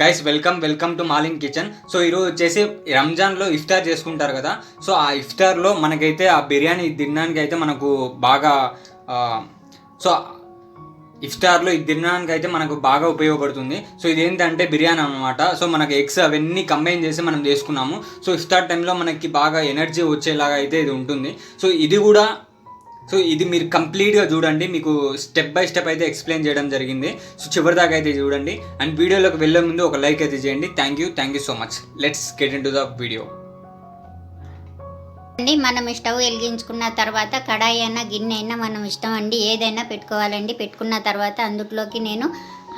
Guys welcome welcome to Malin kitchen so ఈరోజు వచ్చేసి రంజాన్లో ఇఫ్తార్ చేసుకుంటారు కదా. సో ఆ ఇఫ్తార్లో మనకైతే ఆ బిర్యానీ తినడానికి అయితే మనకు బాగా సో ఇఫ్తార్లో ఇది తినడానికి అయితే మనకు బాగా ఉపయోగపడుతుంది. సో ఇదేంటంటే బిర్యానీ అనమాట సో మనకు ఎగ్స్ అవన్నీ కంబైన్ చేసి మనం చేసుకున్నాము. సో ఇఫ్తార్ టైంలో మనకి బాగా ఎనర్జీ వచ్చేలాగా అయితే ఇది ఉంటుంది. సో ఇది కూడా సో ఇది మీరు కంప్లీట్గా చూడండి మీకు స్టెప్ బై స్టెప్ అయితే ఎక్స్ప్లెయిన్ చేయడం జరిగింది. సో చివరి దాకా అయితే చూడండి. అండ్ వీడియోలోకి వెళ్ళే ముందు ఒక లైక్ అయితే చేయండి. Thank you thank you so much let's get in to the video అండి మనం స్టవ్ వెలిగించుకున్న తర్వాత కడాయి అయినా గిన్నె అయినా మనం ఇష్టం అండి. ఏదైనా పెట్టుకోవాలండి. పెట్టుకున్న తర్వాత అందుట్లోకి నేను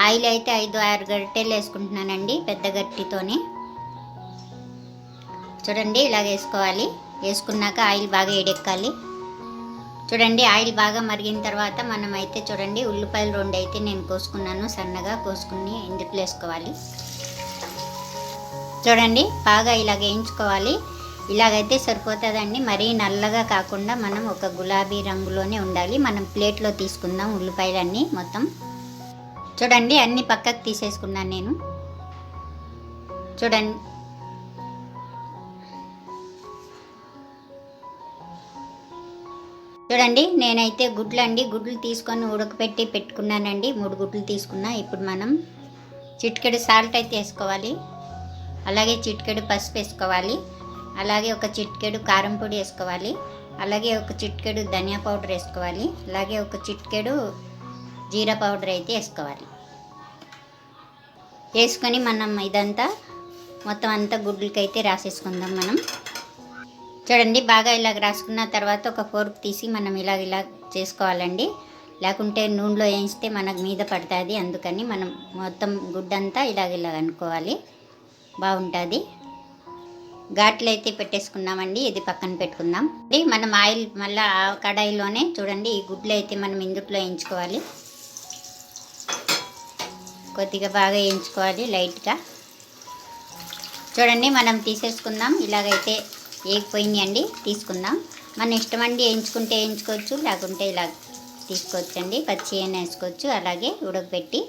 ఆయిల్ అయితే ఐదు ఆరు గరిటెలు వేసుకుంటున్నానండి పెద్ద గట్టితోని చూడండి ఇలా వేసుకోవాలి. వేసుకున్నాక ఆయిల్ బాగా ఎడెక్కాలి చూడండి ఆయిల్ బాగా మరిగిన తర్వాత మనం అయితే చూడండి ఉల్లిపాయలు రెండు అయితే నేను కోసుకున్నాను సన్నగా కోసుకుని ఇందుకు వేసుకోవాలి. చూడండి బాగా ఇలా వేయించుకోవాలి. ఇలాగైతే సరిపోతుందండి. మరీ నల్లగా కాకుండా మనం ఒక గులాబీ రంగులోనే ఉండాలి. మనం ప్లేట్లో తీసుకుందాం ఉల్లిపాయలన్నీ మొత్తం. చూడండి అన్ని పక్కకు తీసేసుకున్నాను నేను. చూడండి చూడండి నేనైతే గుడ్లు అండి గుడ్లు తీసుకొని ఉడకపెట్టి పెట్టుకున్నానండి. మూడు గుడ్లు తీసుకున్నా. ఇప్పుడు మనం చిటికెడు సాల్ట్ అయితే వేసుకోవాలి. అలాగే చిటికెడు పసుపు వేసుకోవాలి. అలాగే ఒక చిటికెడు కారం పొడి వేసుకోవాలి. అలాగే ఒక చిటికెడు ధనియా పౌడర్ వేసుకోవాలి. అలాగే ఒక చిటికెడు జీరా పౌడర్ అయితే వేసుకోవాలి. వేసుకొని మనం ఇదంతా మొత్తం అంతా గుడ్లకైతే రాసేసుకుందాం మనం. చూడండి బాగా ఇలాగ రాసుకున్న తర్వాత ఒక ఫోర్క్ తీసి మనం ఇలాగ ఇలా చేసుకోవాలండి. లేకుంటే నూనెలో వేయిస్తే మనకు మీద పడుతుంది. అందుకని మనం మొత్తం గుడ్డంతా ఇలాగ ఇలాగ అనుకోవాలి. బాగుంటుంది. ఘాట్లు అయితే పెట్టేసుకున్నామండి. ఇది పక్కన పెట్టుకుందాం. మనం ఆయిల్ మళ్ళీ ఆ కడాయిలోనే చూడండి ఈ గుడ్లు అయితే మనం ఇందుట్లో వేయించుకోవాలి. కొద్దిగా బాగా వేయించుకోవాలి లైట్గా. చూడండి మనం తీసేసుకుందాం. ఇలాగైతే ఏగిపోయినాయి అండి తీసుకుందాం. మన ఇష్టం అండి వేయించుకుంటే వేయించుకోవచ్చు లేకుంటే ఇలా తీసుకోవచ్చు అండి పచ్చి అయినా వేసుకోవచ్చు అలాగే ఉడకబెట్టి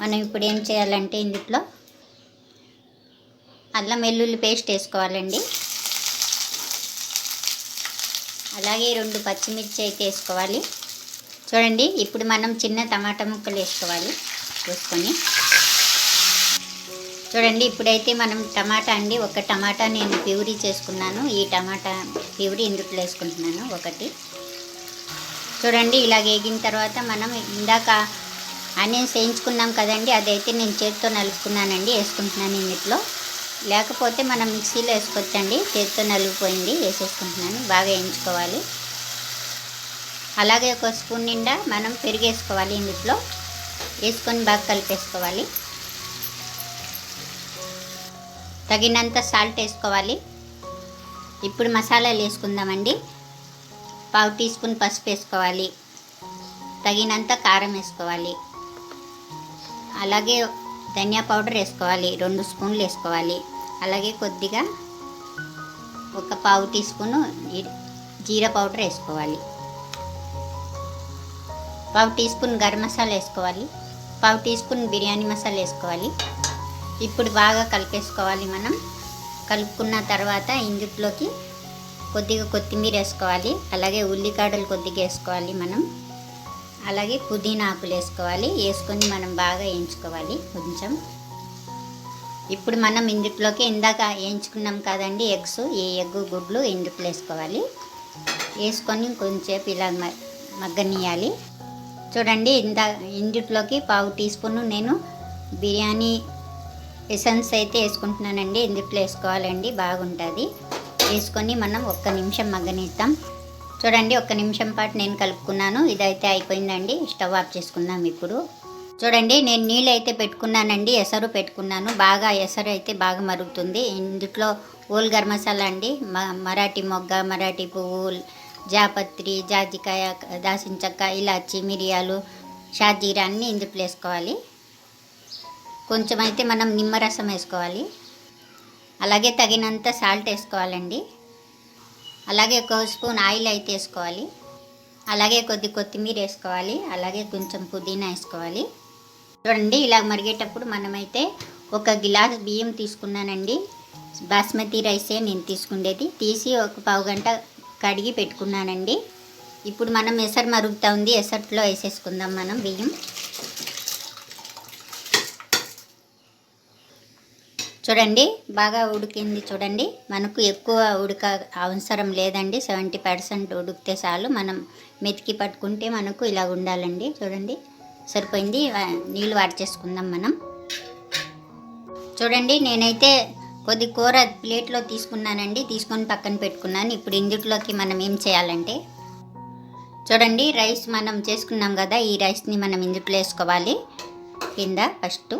మనం ఇప్పుడు ఏం చేయాలంటే ఇందులో అల్లం వెల్లుల్లి పేస్ట్ వేసుకోవాలండి. అలాగే రెండు పచ్చిమిర్చి అయితే వేసుకోవాలి. చూడండి ఇప్పుడు మనం చిన్న టమాటా ముక్కలు వేసుకోవాలి వేసుకొని. చూడండి ఇప్పుడైతే మనం టమాటా అండి. ఒక టమాటా నేను ప్యూరీ చేసుకున్నాను. ఈ టమాటా ప్యూరీ ఇందులో వేసుకుంటున్నాను. ఒకటి. చూడండి ఇలా వేగిన తర్వాత మనం ఇందాక ఆనియన్స్ వేయించుకున్నాం కదండి అదైతే నేను చేతితో నలుపుకున్నానండి వేసుకుంటున్నాను ఇందులో లేకపోతే మనం మిక్సీలో వేసుకోవచ్చండి చేతితో నలిగిపోయింది వేసేసుకుంటున్నాను. బాగా వేయించుకోవాలి. అలాగే ఒక స్పూన్ నిండా మనం పెరుగు వేసుకోవాలి ఇందులో వేసుకొని బాగా కలిపేసుకోవాలి. తగినంత సాల్ట్ వేసుకోవాలి. ఇప్పుడు మసాలాలు వేసుకుందామండి. పావు టీ స్పూన్ పసుపు వేసుకోవాలి. తగినంత కారం వేసుకోవాలి. అలాగే ధనియా పౌడర్ వేసుకోవాలి. రెండు స్పూన్లు వేసుకోవాలి. అలాగే కొద్దిగా ఒక పావు టీ స్పూను జీ- జీరా పౌడర్ వేసుకోవాలి. పావు టీ స్పూన్ గరం మసాలా వేసుకోవాలి. పావు టీ స్పూన్ బిర్యానీ మసాలా వేసుకోవాలి. ఇప్పుడు బాగా కలిపేసుకోవాలి మనం. కలుపుకున్న తర్వాత ఇందుట్లోకి కొద్దిగా కొత్తిమీర వేసుకోవాలి. అలాగే ఉల్లికాడలు కొద్దిగా వేసుకోవాలి మనం. అలాగే పుదీనా ఆకులు వేసుకోవాలి. వేసుకొని మనం బాగా వేయించుకోవాలి కొంచెం. ఇప్పుడు మనం ఇందుట్లోకి ఇందాక వేయించుకున్నాం కదండి ఎగ్స్. ఈ ఎగ్ గుడ్లు ఇందుట్లో వేసుకోవాలి. వేసుకొని కొంచెంసేపు ఇలా మగ్గనియాలి చూడండి ఇందా ఇందుట్లోకి పావు టీ స్పూన్ నేను బిర్యానీ ఎసెన్స్ అయితే వేసుకుంటున్నానండి. ఎందుకు వేసుకోవాలండి? బాగుంటుంది. వేసుకొని మనం ఒక్క నిమిషం మగ్గనిద్దాం. చూడండి ఒక్క నిమిషం పాటు నేను కలుపుకున్నాను. ఇదైతే అయిపోయిందండి. స్టవ్ ఆఫ్ చేసుకుందాం ఇప్పుడు. చూడండి నేను నీళ్ళు అయితే పెట్టుకున్నానండి. ఎసరు పెట్టుకున్నాను. బాగా ఎసరు అయితే బాగా మరుగుతుంది. ఇందులో ఓల్ గరం మసాలా అండి. మ- మరాఠీ మొగ్గ మరాఠీ పువ్వు జాపత్రి జాజికాయ దాసిన చెక్క ఇలాచి మిరియాలు షాజీరా అన్నీ ఇందులో వేసుకోవాలి. కొంచెం అయితే మనం నిమ్మరసం వేసుకోవాలి. అలాగే తగినంత సాల్ట్ వేసుకోవాలండి. అలాగే ఒక స్పూన్ ఆయిల్ అయితే వేసుకోవాలి. అలాగే కొద్ది కొత్తిమీర వేసుకోవాలి. అలాగే కొంచెం పుదీనా వేసుకోవాలి. చూడండి ఇలా మరిగేటప్పుడు మనమైతే ఒక గిలాస్ బియ్యం తీసుకున్నానండి. బాస్మతి రైసే నేను తీసుకుండేది. తీసి ఒక పావు గంట కడిగి పెట్టుకున్నానండి. ఇప్పుడు మనం ఎసరు మరుగుతూ ఉంది. ఎసట్లో వేసేసుకుందాం మనం బియ్యం. చూడండి బాగా ఉడికింది చూడండి. మనకు ఎక్కువ ఉడక అవసరం లేదండి. సెవెంటీ పర్సెంట్ ఉడికితే చాలు. మనం మెతికి పట్టుకుంటే మనకు ఇలా ఉండాలండి. చూడండి సరిపోయింది. నీళ్ళు నీళ్ళు వాడ్చేసుకుందాం మనం. చూడండి నేనైతే కొద్ది కూర ప్లేట్లో తీసుకున్నానండి. తీసుకొని పక్కన పెట్టుకున్నాను. ఇప్పుడు ఇందుట్లోకి మనం ఏం చేయాలంటే చూడండి రైస్ మనం చేసుకున్నాం కదా ఈ రైస్ని మనం ఇందుట్లో వేసుకోవాలి. కింద ఫస్ట్?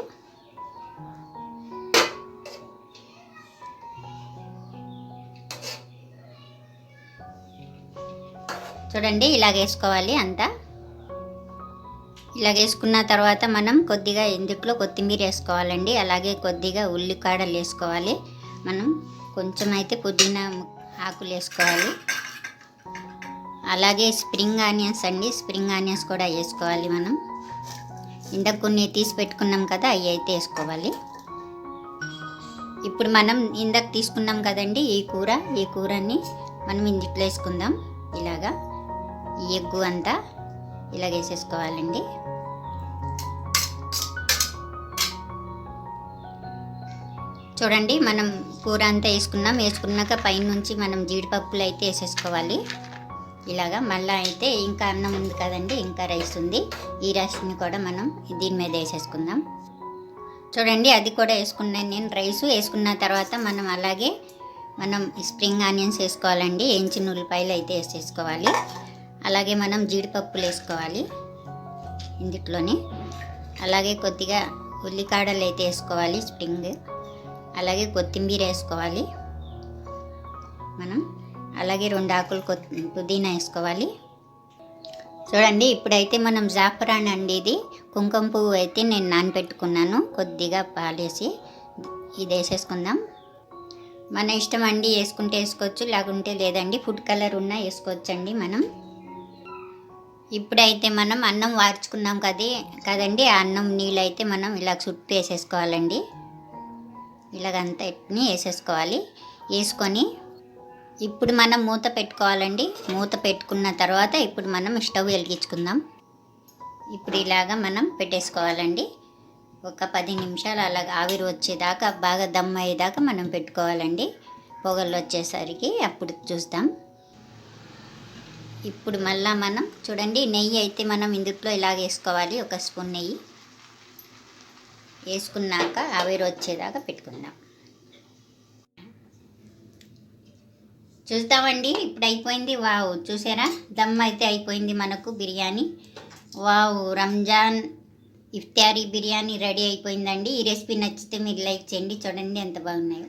చూడండి ఇలాగ వేసుకోవాలి అంతా. ఇలాగ వేసుకున్న తర్వాత మనం కొద్దిగా ఎందుకులో కొత్తిమీర వేసుకోవాలండి అలాగే కొద్దిగా ఉల్లికాడలు వేసుకోవాలి. మనం కొంచెం అయితే పుదీనా ఆకులు వేసుకోవాలి. అలాగే స్ప్రింగ్ ఆనియన్స్ అండి స్ప్రింగ్ ఆనియన్స్ కూడా వేసుకోవాలి మనం. ఇందాక కొన్ని తీసి పెట్టుకున్నాం కదా అవి అయితే వేసుకోవాలి. ఇప్పుడు మనం ఇందాక తీసుకున్నాం కదండి ఈ కూర ఈ కూరని మనం ఇందులో వేసుకుందాం ఇలాగా. ఈ ఎగ్గు అంతా ఇలాగ వేసేసుకోవాలండి. చూడండి మనం కూర అంతా వేసుకున్నాం. వేసుకున్నాక పైనుంచి మనం జీడిపప్పులు అయితే వేసేసుకోవాలి. ఇలాగా మళ్ళీ అయితే ఇంకా అన్నం ఉంది కదండి ఇంకా రైస్ ఉంది. ఈ రైస్ని కూడా మనం దీని మీద వేసేసుకుందాం. చూడండి అది కూడా వేసుకున్నాను నేను. రైస్ వేసుకున్న తర్వాత మనం అలాగే మనం స్ప్రింగ్ ఆనియన్స్ వేసుకోవాలండి. ఎంచిన ఉల్లిపాయలు అయితే వేసేసుకోవాలి. అలాగే మనం జీడిపప్పులు వేసుకోవాలి ఇందుట్లోనే. అలాగే కొద్దిగా ఉల్లికాడలు అయితే వేసుకోవాలి స్ప్రింగ్. అలాగే కొత్తిమీర వేసుకోవాలి మనం. అలాగే రెండు ఆకులు కొత్ పుదీనా వేసుకోవాలి. చూడండి ఇప్పుడైతే మనం జాఫరాన్ అండి ఇది కుంకుమ పువ్వు అయితే నేను నానబెట్టుకున్నాను. కొద్దిగా పాలేసి ఇది వేసేసుకుందాం. మన ఇష్టం అండి వేసుకుంటే వేసుకోవచ్చు లేకుంటే లేదండి. ఫుడ్ కలర్ ఉన్నా వేసుకోవచ్చండి మనం. ఇప్పుడైతే మనం అన్నం వార్చుకున్నాం కదే కదండి? ఆ అన్నం నీళ్ళు అయితే మనం ఇలా చుట్టూ వేసేసుకోవాలండి ఇలాగంతని వేసేసుకోవాలి. వేసుకొని ఇప్పుడు మనం మూత పెట్టుకోవాలండి. మూత పెట్టుకున్న తర్వాత ఇప్పుడు మనం స్టవ్ వెలిగించుకుందాం. ఇప్పుడు ఇలాగా మనం పెట్టేసుకోవాలండి. ఒక పది నిమిషాలు అలా ఆవిరి వచ్చేదాకా బాగా దమ్ అయ్యేదాకా మనం పెట్టుకోవాలండి. పొగలు వచ్చేసరికి అప్పుడు చూస్తాం ఇప్పుడు మళ్ళా మనం చూడండి నెయ్యి అయితే మనం ఇందులో ఇలాగ వేసుకోవాలి ఒక స్పూన్ నెయ్యి. వేసుకున్నాక ఆవిరి వచ్చేదాకా పెట్టుకుందాం. చూస్తామండి ఇప్పుడు అయిపోయింది వావ్ చూసారా? దమ్ అయితే అయిపోయింది మనకు బిర్యానీ. వావ్ రంజాన్ ఇఫ్తారీ బిర్యానీ రెడీ అయిపోయిందండి. ఈ రెసిపీ నచ్చితే మీరు లైక్ చేయండి చూడండి ఎంత బాగున్నాయో.